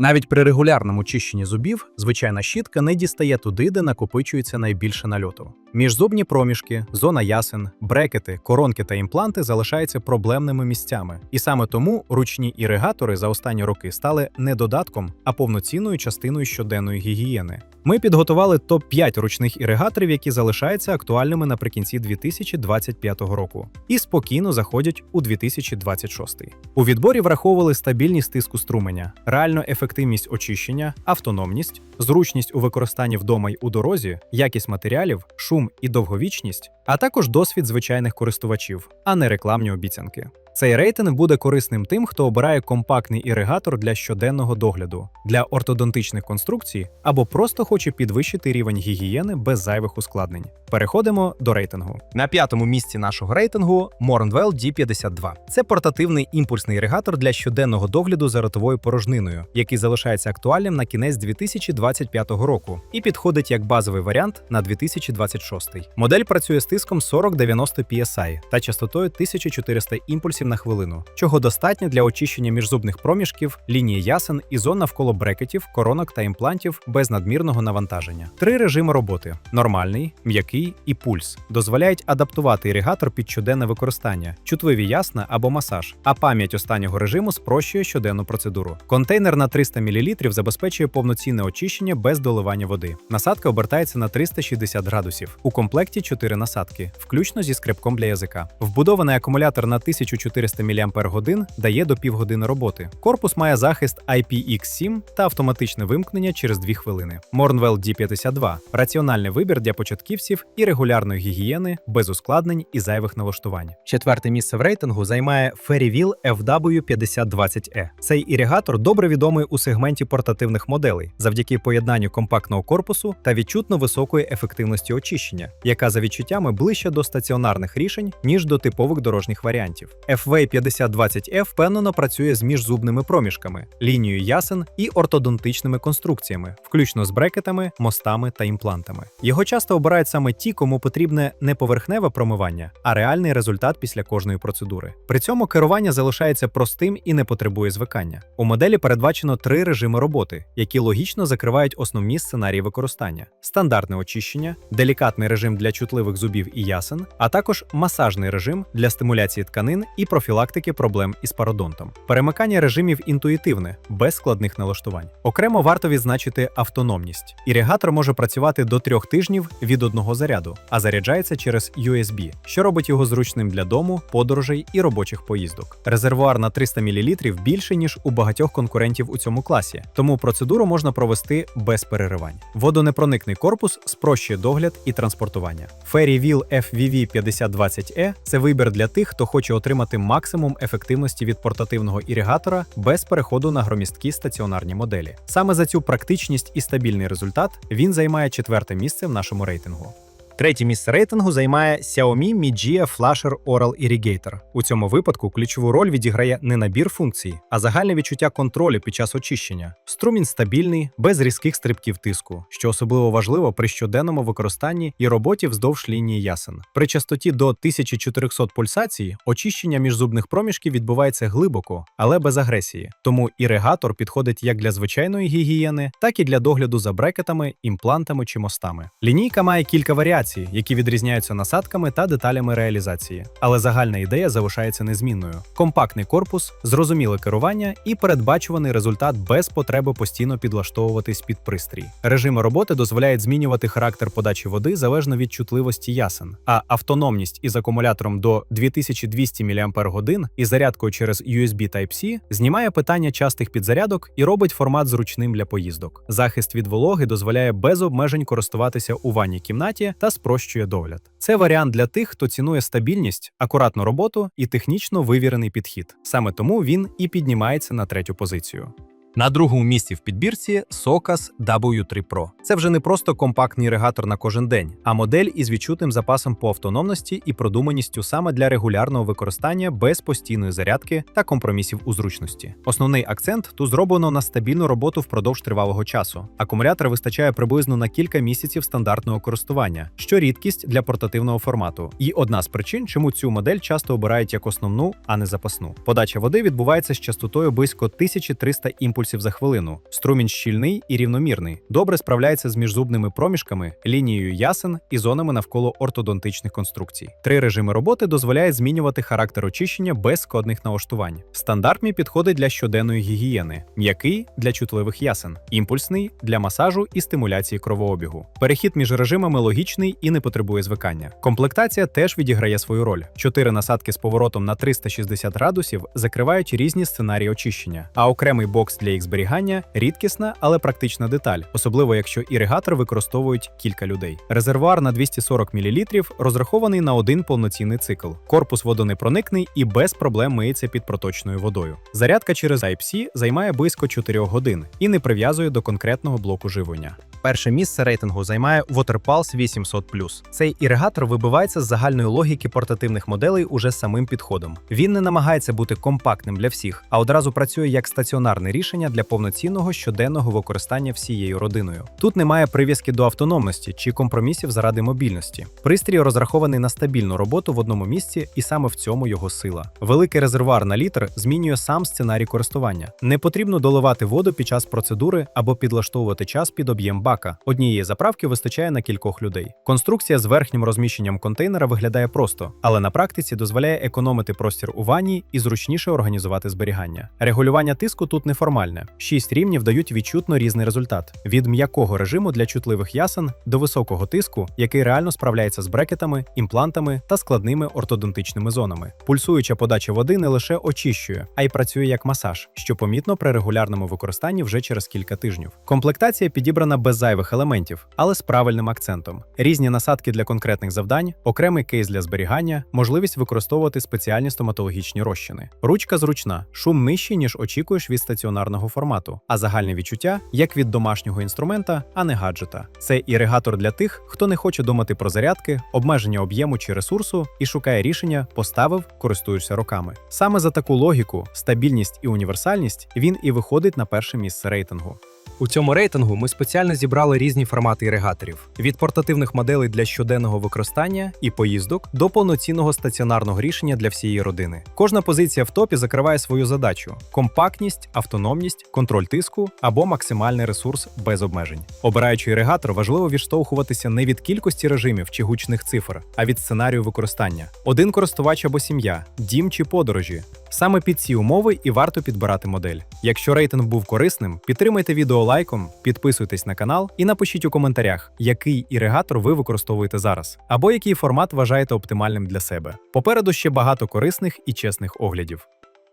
Навіть при регулярному чищенні зубів звичайна щітка не дістає туди, де накопичується найбільше нальоту. Міжзубні проміжки, зона ясен, брекети, коронки та імпланти залишаються проблемними місцями, і саме тому ручні іригатори за останні роки стали не додатком, а повноцінною частиною щоденної гігієни. Ми підготували топ 5 ручних іригаторів, які залишаються актуальними наприкінці 2025 року, і спокійно заходять у 2026. У відборі враховували стабільність тиску струменя, реальну ефективність очищення, автономність, зручність у використанні вдома й у дорозі, якість матеріалів, шум і довговічність, а також досвід звичайних користувачів, а не рекламні обіцянки. Цей рейтинг буде корисним тим, хто обирає компактний іригатор для щоденного догляду, для ортодонтичних конструкцій або просто хоче підвищити рівень гігієни без зайвих ускладнень. Переходимо до рейтингу. На п'ятому місці нашого рейтингу Mornwell D52. Це портативний імпульсний іригатор для щоденного догляду за ротовою порожниною, який залишається актуальним на кінець 2025 року і підходить як базовий варіант на 2026. Модель працює з тиском 4090 PSI та частотою 1400 імпульсів на хвилину, чого достатньо для очищення міжзубних проміжків, лінії ясен і зон навколо брекетів, коронок та імплантів без надмірного навантаження. Три режими роботи: нормальний, м'який і пульс дозволяють адаптувати іригатор під щоденне використання, чутливі ясна або масаж. А пам'ять останнього режиму спрощує щоденну процедуру. Контейнер на 300 мл забезпечує повноцінне очищення без доливання води. Насадка обертається на 360 градусів. У комплекті 4 насадки, включно зі скребком для язика. Вбудований акумулятор на 1400 мАч дає до півгодини роботи. Корпус має захист IPX7 та автоматичне вимкнення через 2 хвилини. Mornwell D52 раціональний вибір для початківців і регулярної гігієни без ускладнень і зайвих налаштувань. Четверте місце в рейтингу займає Ferryville FW5020E. Цей іригатор добре відомий у сегменті портативних моделей завдяки поєднанню компактного корпусу та відчутно високої ефективності очищення, яка за відчуттями ближче до стаціонарних рішень ніж до типових дорожніх варіантів. FV5020E впевнено працює з міжзубними проміжками, лінією ясен і ортодонтичними конструкціями, включно з брекетами, мостами та імплантами. Його часто обирають саме ті, кому потрібне не поверхневе промивання, а реальний результат після кожної процедури. При цьому керування залишається простим і не потребує звикання. У моделі передбачено три режими роботи, які логічно закривають основні сценарії використання: стандартне очищення, делікатний режим для чутливих зубів і ясен, а також масажний режим для стимуляції тканин і профілактики проблем із пародонтом. Перемикання режимів інтуїтивне, без складних налаштувань. Окремо варто відзначити автономність. Іригатор може працювати до трьох тижнів від одного заряду, а заряджається через USB, що робить його зручним для дому, подорожей і робочих поїздок. Резервуар на 300 мл більше ніж у багатьох конкурентів у цьому класі, тому процедуру можна провести без переривань. Водонепроникний корпус спрощує догляд і транспортування. Ferryville FVV5020E – це вибір для тих, хто хоче отримати максимум ефективності від портативного іригатора без переходу на громісткі стаціонарні моделі. Саме за цю практичність і стабільний результат він займає четверте місце в нашому рейтингу. Третє місце рейтингу займає Xiaomi Mi Jia Flasher Oral Irrigator. У цьому випадку ключову роль відіграє не набір функцій, а загальне відчуття контролю під час очищення. Струмінь стабільний, без різких стрибків тиску, що особливо важливо при щоденному використанні і роботі вздовж лінії ясен. При частоті до 1400 пульсацій очищення міжзубних проміжків відбувається глибоко, але без агресії. Тому іригатор підходить як для звичайної гігієни, так і для догляду за брекетами, імплантами чи мостами. Лінійка має кілька варіацій, які відрізняються насадками та деталями реалізації, але загальна ідея залишається незмінною: компактний корпус, зрозуміле керування і передбачуваний результат без потреби постійно підлаштовуватись під пристрій. Режими роботи дозволяють змінювати характер подачі води залежно від чутливості ясен, а автономність із акумулятором до 2200 мАч і зарядкою через USB Type-C знімає питання частих підзарядок і робить формат зручним для поїздок. Захист від вологи дозволяє без обмежень користуватися у ванній кімнаті та спрощує догляд. Це варіант для тих, хто цінує стабільність, акуратну роботу і технічно вивірений підхід. Саме тому він і піднімається на третю позицію. На другому місці в підбірці Socas W3 Pro. Це вже не просто компактний іригатор на кожен день, а модель із відчутним запасом по автономності і продуманістю саме для регулярного використання без постійної зарядки та компромісів у зручності. Основний акцент тут зроблено на стабільну роботу впродовж тривалого часу. Акумулятор вистачає приблизно на кілька місяців стандартного користування, що рідкість для портативного формату. І одна з причин, чому цю модель часто обирають як основну, а не запасну. Подача води відбувається з частотою близько 1300 імпульсів імпульсів за хвилину. Струмінь щільний і рівномірний, добре справляється з міжзубними проміжками, лінією ясен і зонами навколо ортодонтичних конструкцій. Три режими роботи дозволяють змінювати характер очищення без складних налаштувань. Стандартний підходить для щоденної гігієни, м'який для чутливих ясен, імпульсний для масажу і стимуляції кровообігу. Перехід між режимами логічний і не потребує звикання. Комплектація теж відіграє свою роль. Чотири насадки з поворотом на 360 градусів закривають різні сценарії очищення, а окремий бокс для їх зберігання рідкісна, але практична деталь, особливо якщо іригатор використовують кілька людей. Резервуар на 240 мл розрахований на один повноцінний цикл. Корпус водонепроникний і без проблем миється під проточною водою. Зарядка через Type-C займає близько 4 годин і не прив'язує до конкретного блоку живлення. Перше місце рейтингу займає WaterPulse 800 Цей іригатор вибивається з загальної логіки портативних моделей уже самим підходом. Він не намагається бути компактним для всіх, а одразу працює як стаціонарне рішення для повноцінного щоденного використання всією родиною. Тут немає прив'язки до автономності чи компромісів заради мобільності. Пристрій розрахований на стабільну роботу в одному місці, і саме в цьому його сила. Великий резервуар на літр змінює сам сценарій користування. Не потрібно доливати воду під час процедури або підлаштовувати час під об'єм бака. Однієї заправки вистачає на кількох людей. Конструкція з верхнім розміщенням контейнера виглядає просто, але на практиці дозволяє економити простір у ванні і зручніше організувати зберігання. Регулювання тиску тут неформальне. Шість рівнів дають відчутно різний результат: від м'якого режиму для чутливих ясен до високого тиску, який реально справляється з брекетами, імплантами та складними ортодонтичними зонами. Пульсуюча подача води не лише очищує, а й працює як масаж, що помітно при регулярному використанні вже через кілька тижнів. Комплектація підібрана без зайвих елементів, але з правильним акцентом. Різні насадки для конкретних завдань, окремий кейс для зберігання, можливість використовувати спеціальні стоматологічні розчини. Ручка зручна, шум нижчий, ніж очікуєш від стаціонарного формату, а загальне відчуття як від домашнього інструмента, а не гаджета. Це іригатор для тих, хто не хоче думати про зарядки, обмеження об'єму чи ресурсу і шукає рішення, поставив, користуєшся роками. Саме за таку логіку, стабільність і універсальність він і виходить на перше місце рейтингу. У цьому рейтингу ми спеціально зібрали різні формати іригаторів: від портативних моделей для щоденного використання і поїздок до повноцінного стаціонарного рішення для всієї родини. Кожна позиція в топі закриває свою задачу: компактність, автономність, контроль тиску або максимальний ресурс без обмежень. Обираючи іригатор, важливо відштовхуватися не від кількості режимів чи гучних цифр, а від сценарію використання: один користувач або сім'я, дім чи подорожі. Саме під ці умови і варто підбирати модель. Якщо рейтинг був корисним, підтримайте відео лайком, підписуйтесь на канал і напишіть у коментарях, який іригатор ви використовуєте зараз, або який формат вважаєте оптимальним для себе. Попереду ще багато корисних і чесних оглядів.